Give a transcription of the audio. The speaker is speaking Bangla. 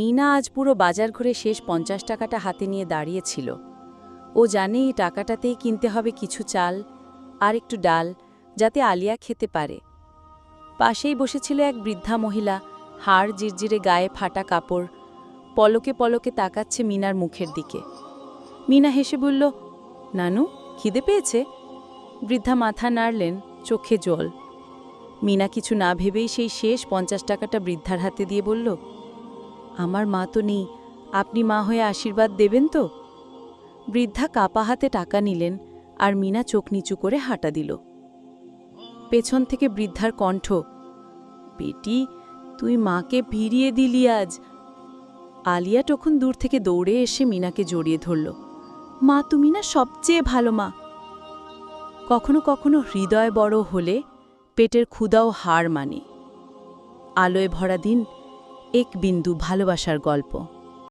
মিনা আজ পুরো বাজার ঘুরে শেষ পঞ্চাশ টাকাটা হাতে নিয়ে দাঁড়িয়েছিল। ও জানে এই টাকাটাতেই কিনতে হবে কিছু চাল আর একটু ডাল যাতে আলিয়া খেতে পারে। পাশেই বসেছিল এক বৃদ্ধা মহিলা, হাড় জিরজিরে গায়ে ফাটা কাপড়, পলকে পলকে তাকাচ্ছে মিনার মুখের দিকে। মিনা হেসে বলল, নানু, খিদে পেয়েছে? বৃদ্ধা মাথা নাড়লেন, চোখে জল। মিনা কিছু না ভেবেই সেই শেষ পঞ্চাশ টাকাটা বৃদ্ধার হাতে দিয়ে বলল আমার মা তো নেই, আপনি মা হয়ে আশীর্বাদ দেবেন তো? বৃদ্ধা কাপা হাতে টাকা নিলেন আর মিনা চোখ নিচু করে হাঁটা দিল। পেছন থেকে বৃদ্ধার কণ্ঠ বেটি তুই মাকে ফিরিয়ে দিলি আজ। আলিয়া তখন দূর থেকে দৌড়ে এসে মিনাকে জড়িয়ে ধরল, মা, তুমি না সবচেয়ে ভালো মা। কখনো কখনো হৃদয় বড় হলে পেটের ক্ষুদাও হার মানে। আলোয় ভরা দিন এক বিন্দু ভালোবাসার গল্প।